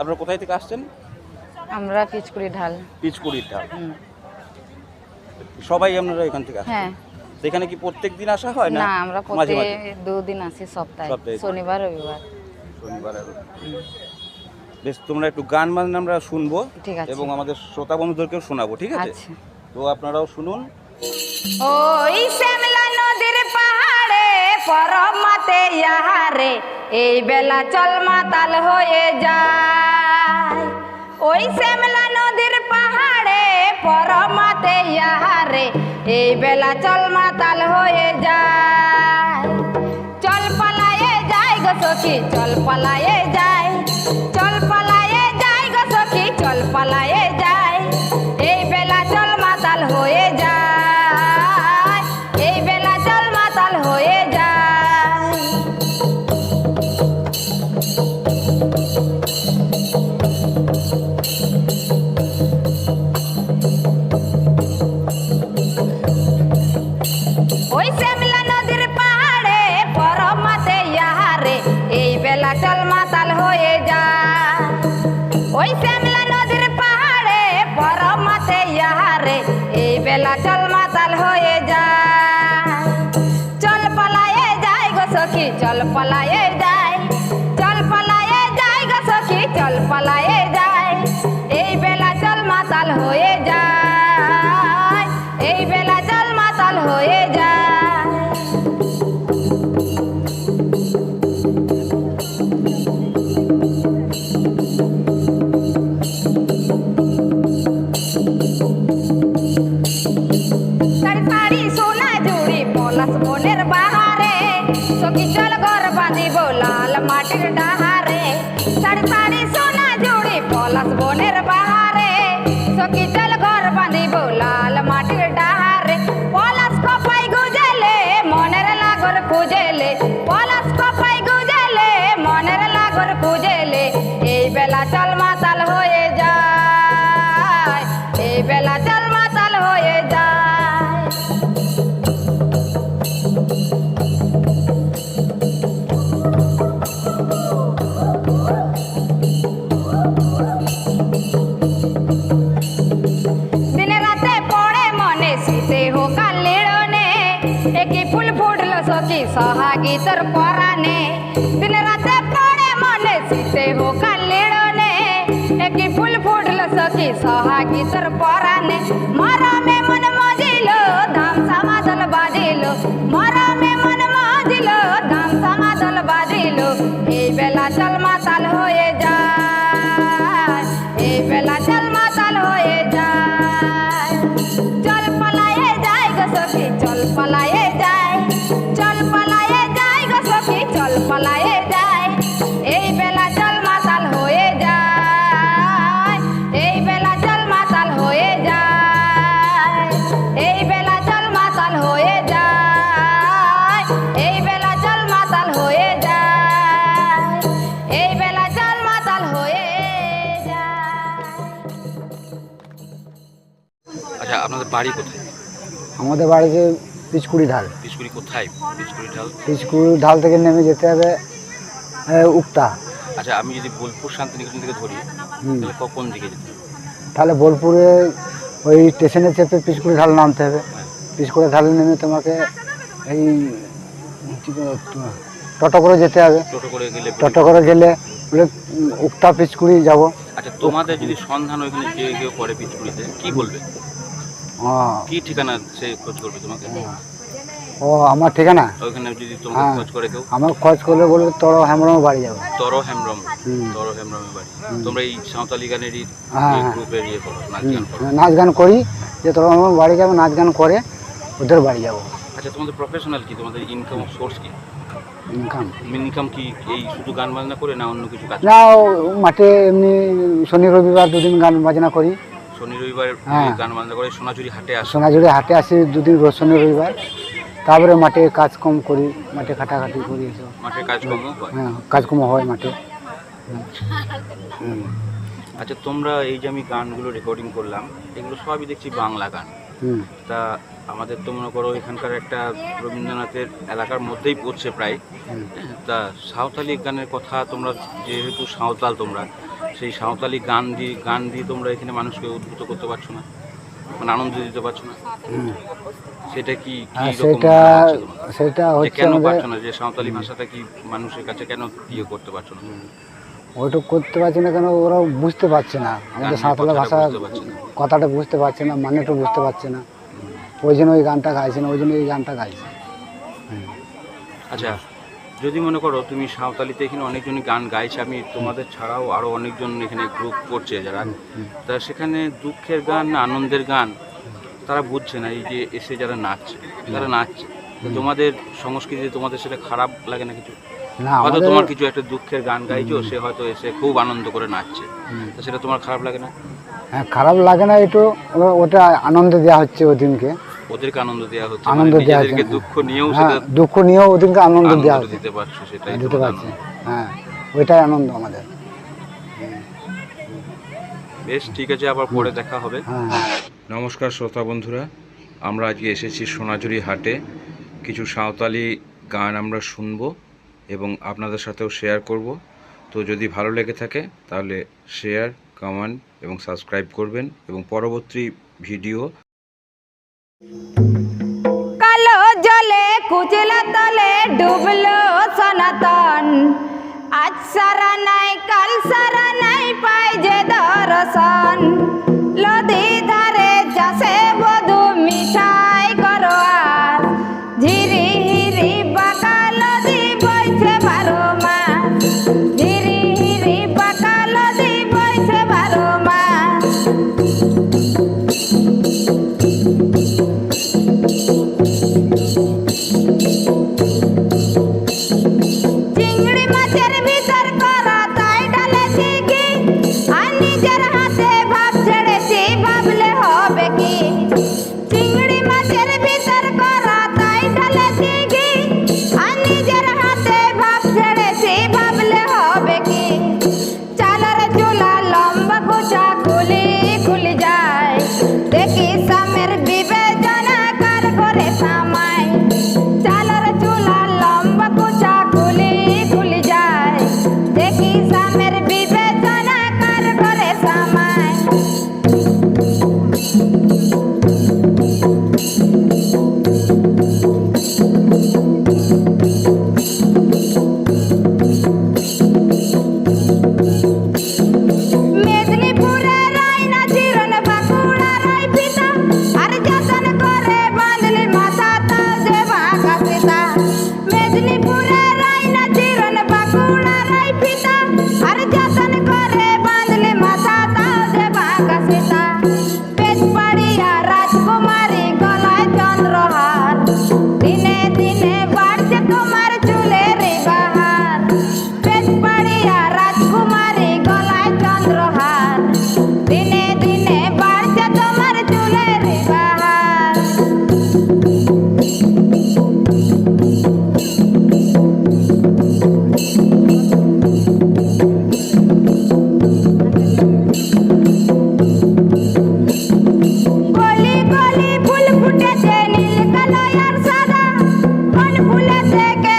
আপনারা কোথায় থেকে আসছেন? আমরা পিচকুড়ি ঢাল। পিচকুড়ির ঢাল। সবাই আপনারা এখান থেকে আসছেন? হ্যাঁ। সেখানে কি প্রত্যেক দিন আসা হয় না না আমরা মাঝে প্রতি দুদিন আসি সপ্তাহে। শনিবার রবিবার। শনিবার বেশ তোমরা একটু গান বাজনা আমরা শুনব ঠিক আছে। এবং আমাদের শ্রোতা বন্ধুদেরকেও শোনাবো ঠিক আছে? আচ্ছা। তো আপনারাও শুনুন। ওই শ্যামলা নদীর পাহাড়ে, পরমাতে ইয়ারে এই বেলা চল মাতাল হয়ে যায়। ওই শ্যামলা নদীর পাহাড়ে, পরমাতে ইয়ারে এই বেলা চল মাতাল হয়ে যায়। চল পালায়ে যাই গো সখী, চল পালায়ে যাই সখী 够啦 সহাগীতর পরানে দিনে রাতে পড়ে মনে শীতে হো কালিড়নে একই ফুল ফুটলো সখী সহাগীতর পরানে মরমে আপনাদের বাড়ি কোথায়? আমাদের বাড়িতে পিচকুড়ি ঢাল। পিচকুড়ি কোথায়? পিচকুড়ি ঢাল। পিচকুড়ি ঢাল থেকে নেমে যেতে হবে উক্তা। আচ্ছা আমি যদি বোলপুর শান্তিনিকেতন থেকে ধরি তাহলে কখন দিকে যেতে তাহলে বোলপুরে ওই স্টেশনে চেপে পিচকুড়ি ঢাল নামতে হবে। পিচকুড়ি ঢালে নেমে তোমাকে এই টোটো করে যেতে হবে। টোটো করে গেলে টোটো করে গেলে উক্তা পিচকুড়ি যাব। আচ্ছা তোমাদের যদি সন্ধান ওইখানে যে কেউ করে পিচকুড়িতে কি বলবে? কি ঠিকানা সে খোঁজ করবে তোমাকে? ও আমার ঠিকানা? ওইখানে যদি তোমাকে হ্যাঁ। খোঁজ করে কেউ? আমার খোঁজ করলে বলবে তোর হেমরম বাড়ি যাব। তর হেমব্রম হুম। তর বাড়ি। তোমরা এই সাঁওতালি গানেরই হ্যাঁ, হ্যাঁ। ইয়ে করো নাচ গান করো। যে তোর আমার বাড়ি যাব নাচ গান করে ওদের বাড়ি যাব। আচ্ছা তোমাদের প্রফেশনাল কি? তোমাদের ইনকাম সোর্স কি? ইনকাম ইনকাম কি এই শুধু গান বাজনা করে না অন্য কিছু কাজ না মাঠে এমনি শনি রবিবার দুদিন গান বাজনা করি। শনি রবিবার হ্যাঁ। গান বাজনা করে সোনাঝুরি হাটে আসো সোনাঝুরি হাটে আসি দুদিন রোজ শনি রবিবার তারপরে মাঠে কাজ কম করি মাঠে খাটাখাটি করি এসব মাঠে কাজকর্ম হয় হ্যাঁ কাজকর্ম হয় মাঠে। হুম। আচ্ছা তোমরা এই যে আমি গানগুলো রেকর্ডিং করলাম এগুলো সবই দেখছি বাংলা গান হুম তা আমাদের তো মনে করো এখানকার একটা রবীন্দ্রনাথের এলাকার মধ্যেই পড়ছে প্রায় হুম। তা সাঁওতালি গানের কথা তোমরা যেহেতু সাঁওতাল তোমরা সেই সাঁওতালি গান দিয়ে গান দিয়ে তোমরা এখানে মানুষকে উদ্ভূত করতে পারছ না মানে আনন্দ দিতে পারছ না। সেটা কি হ্যাঁ সেটা সেটা হচ্ছে কেন পারছ না যে সাঁওতালি ভাষাটা কি মানুষের কাছে কেন ইয়ে করতে পারছ না? ওইটুকু করতে পারছে না কেন ওরা বুঝতে পারছে না। আমাদের সাঁওতালি কথাটা ভাষা বুঝতে পারছে না। কথাটা বুঝতে পারছে না মানেটা বুঝতে পারছে না। ওই জন্য ওই গানটা গাইছে না ওই জন্য এই গানটা গাইছে। আচ্ছা যদি মনে করো তুমি সাঁওতালিতে এখানে অনেকজনই গান গাইছে আমি তোমাদের ছাড়াও আরও অনেকজন এখানে গ্রুপ করছে যারা। তা সেখানে দুঃখের গান না আনন্দের গান তারা বুঝছে না এই যে এসে যারা নাচছে তারা নাচছে তোমাদের সংস্কৃতি তোমাদের সেটা খারাপ লাগে না কিছু? হয়তো তোমার কিছু একটা দুঃখের গান গাইছো সে হয়তো এসে খুব আনন্দ করে নাচছে। তো সেটা তোমার খারাপ লাগে না? হ্যাঁ খারাপ লাগে না একটু ওটা আনন্দ দেওয়া হচ্ছে ওই দিনকে ওদেরকে আনন্দ দেওয়া হচ্ছে আনন্দ মানে দেওয়া হচ্ছে। দুঃখ নিয়েও হ্যাঁ সেটা দুঃখ নিয়েও ওদিনকে আনন্দ দেওয়া হচ্ছে দিতে পারছ সেটাই দিতে পারছে। হ্যাঁ ওইটাই আনন্দ আমাদের। বেশ ঠিক আছে আবার পরে দেখা হবে। হ্যাঁ। নমস্কার শ্রোতা বন্ধুরা আমরা আজকে এসেছি সোনাঝুরি হাটে। কিছু সাঁওতালি গান আমরা শুনব এবং আপনাদের সাথেও শেয়ার করব। তো যদি ভালো লেগে থাকে তাহলে শেয়ার কমেন্ট এবং সাবস্ক্রাইব করবেন এবং পরবর্তী ভিডিও কালো জলে কুচিলা তলে ডুবলো সনাতন। আজ সারা নাই, কাল সারা নাই, পাই যে দর্শন। লদি ধারে যাসে বধু মিঠাই করো আর ঝিরি হিরি বাঁকা লদি বইছে বারো মাস ঝিরি brújula se.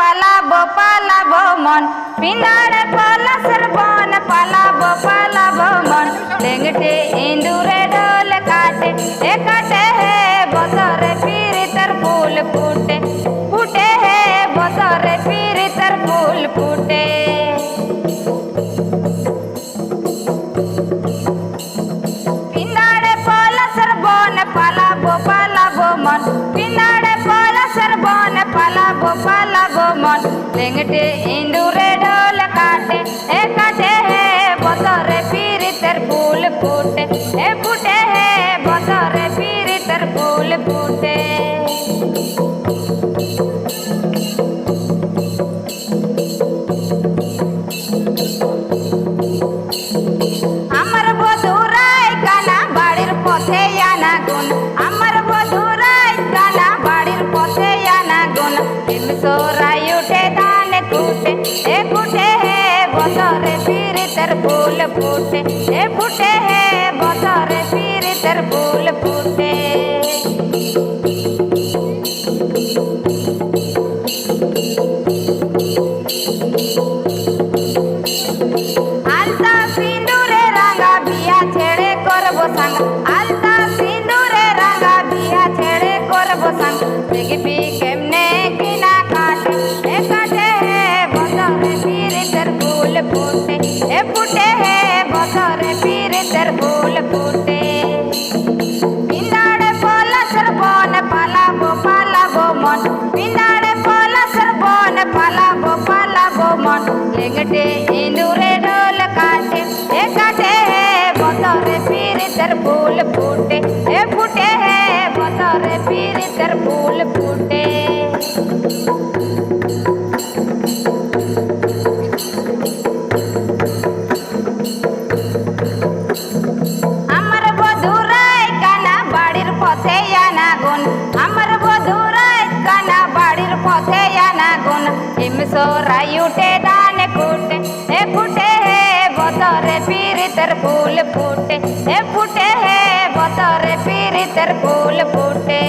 পালাবো পালাবো মন। পিন্দাড়ে পলাশের বন পালাবো পালাবো মন। লেংটে ইন্দুরে ডোল কাটে, এ কাটে হে বসরে পিরিতর ফুল ফুটে। ফুটে হে বসরে পিরিতর ফুল ফুটে। してイン ফুল ফুটে ফুটে বছরে পিরিতের ফুল। লেংটে ইন্দুরে ডোল কাটে, এ কাটে হে বতরে পিরিতের ফুল ফুটে। এ ফুটে হে বতরে পিরিতের ফুল ফুটে। ফুল ফুটে, এ ফুটে হে বতরে পিরিতের ফুল ফুটে।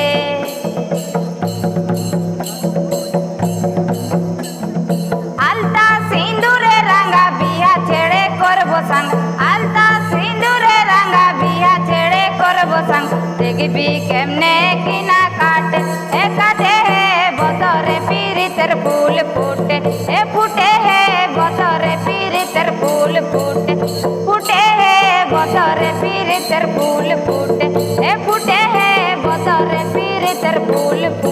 আলতা সিঁদুরে রাঙা বিয়া ছেড়ে করব সাং আলতা সিঁদুরে রাঙা বিয়া ছেড়ে করব সাং দেখবি কেমনে फिर तर फूल फूटे फूटे है बदर फिर तर फूल फूटे